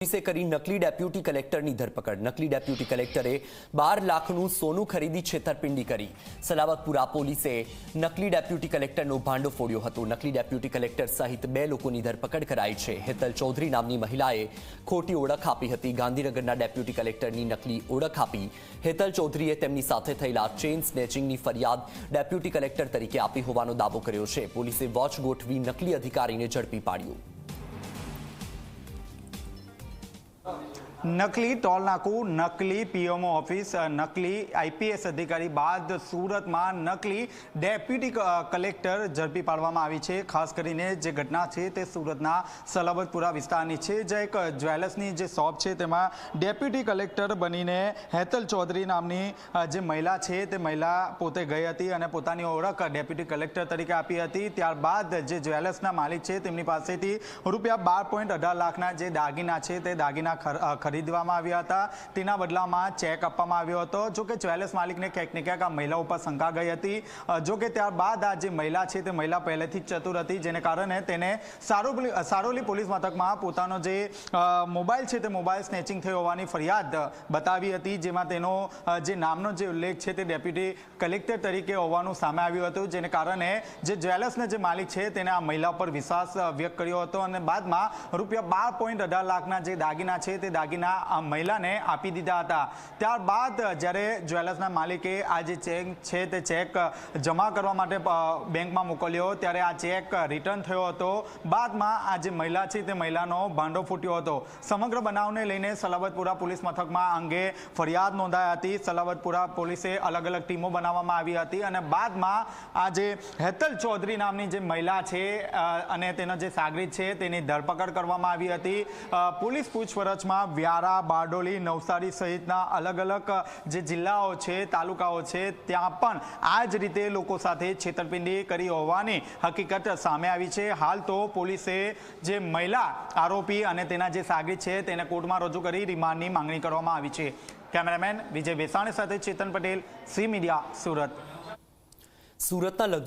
પોલીસે કરી નકલી ડેપ્યુટી કલેક્ટરની ધરપકડ. નકલી ડેપ્યુટી કલેક્ટરે બાર લાખનું સોનું ખરીદી છેતરપિંડી કરી. સલાવતપુરા પોલીસે નકલી ડેપ્યુટી કલેક્ટરનો ભાંડો ફોડ્યો હતો. નકલી ડેપ્યુટી કલેક્ટર સહિત બે લોકોની ધરપકડ કરાઈ છે. હેતલ ચૌધરી નામની મહિલાએ ખોટી ઓળખ આપી હતી. ગાંધીનગરના ડેપ્યુટી કલેક્ટરની નકલી ઓળખ આપી હેતલ ચૌધરીએ તેમની સાથે થયેલા ચેઇન સ્નેચિંગની ફરિયાદ ડેપ્યુટી કલેક્ટર તરીકે આપી હોવાનો દાવો કર્યો છે. પોલીસે વોચ ગોઠવી નકલી અધિકારીને ઝડપી પાડ્યો. નકલી ટોલ નાકું, નકલી પીએમઓ ઓફિસ, નકલી આઈપીએસ અધિકારી બાદ સુરતમાં નકલી ડેપ્યુટી કલેક્ટર ઝડપી પાડવામાં આવી છે. ખાસ કરીને જે ઘટના છે તે સુરતના સલાબતપુરા વિસ્તારની છે. જે એક જ્વેલર્સની જે શોપ છે તેમાં ડેપ્યુટી કલેક્ટર બનીને હેતલ ચૌધરી નામની જે મહિલા છે તે મહિલા પોતે ગઈ હતી અને પોતાની ઓળખ ડેપ્યુટી કલેક્ટર તરીકે આપી હતી. ત્યારબાદ જે જ્વેલર્સના માલિક છે તેમની પાસેથી રૂપિયા બાર લાખના જે દાગીના છે તે દાગીના ખરીદવામાં આવ્યા હતા. તેના બદલામાં ચેક આપવામાં આવ્યો હતો. જો કે જ્વેલર્સ માલિકને ક્યાંક ને ક્યાંક આ મહિલા ઉપર શંકા ગઈ હતી. જો કે ત્યારબાદ આ જે મહિલા છે તે મહિલા પહેલેથી જ ચતુર હતી, જેને કારણે તેને સારોલી સારોલી પોલીસ મથકમાં પોતાનો જે મોબાઈલ છે તે મોબાઈલ સ્નેચિંગ થઈ હોવાની ફરિયાદ બતાવી હતી, જેમાં તેનો જે નામનો જે ઉલ્લેખ છે તે ડેપ્યુટી કલેક્ટર તરીકે હોવાનું સામે આવ્યું હતું, જેને કારણે જે જ્વેલર્સના જે માલિક છે તેને આ મહિલા પર વિશ્વાસ વ્યક્ત કર્યો હતો અને બાદમાં રૂપિયા બાર પોઈન્ટ અઢાર લાખના જે દાગીના છે તે દાગીના આ મહિલાને આપી દીધા હતા. ત્યારબાદ જ્યારે જ્વેલર્સના માલિકે આ જે ચેક છે તે ચેક જમા કરવા માટે બેંકમાં મોકલ્યો, ત્યારે આ ચેક રિટર્ન થયો હતો. બાદમાં આ જે મહિલા છે તે મહિલાનો ભાંડો ફૂટ્યો હતો. સમગ્ર બનાવને લઈને સલાવતપુરા પોલીસ મથકમાં અંગે ફરિયાદ નોંધાઈ હતી. સલાવતપુરા પોલીસે અલગ અલગ ટીમો બનાવવામાં આવી હતી અને બાદમાં આ જે હેતલ ચૌધરી નામની જે મહિલા છે અને તેનો જે સાગરીત છે તેની ધરપકડ કરવામાં આવી હતી. પોલીસ પૂછપરછમાં વ્યારા, બારડોલી, નવસારી સહિતના અલગ અલગ જે જિલ્લાઓ છે, તાલુકાઓ છે, ત્યાં પણ આ જ રીતે લોકો સાથે છેતરપિંડી કરી હોવાની હકીકત સામે આવી છે. હાલ તો પોલીસે જે મહિલા આરોપી અને તેના જે સાગરી છે, તેને કોર્ટમાં રજૂ કરી રિમાન્ડની માંગણી કરવામાં આવી છે. કેમેરામેન વિજય બેસાણી સાથે ચેતન પટેલ, સી મીડિયા, સુરત. સુરતના લક્ઝરી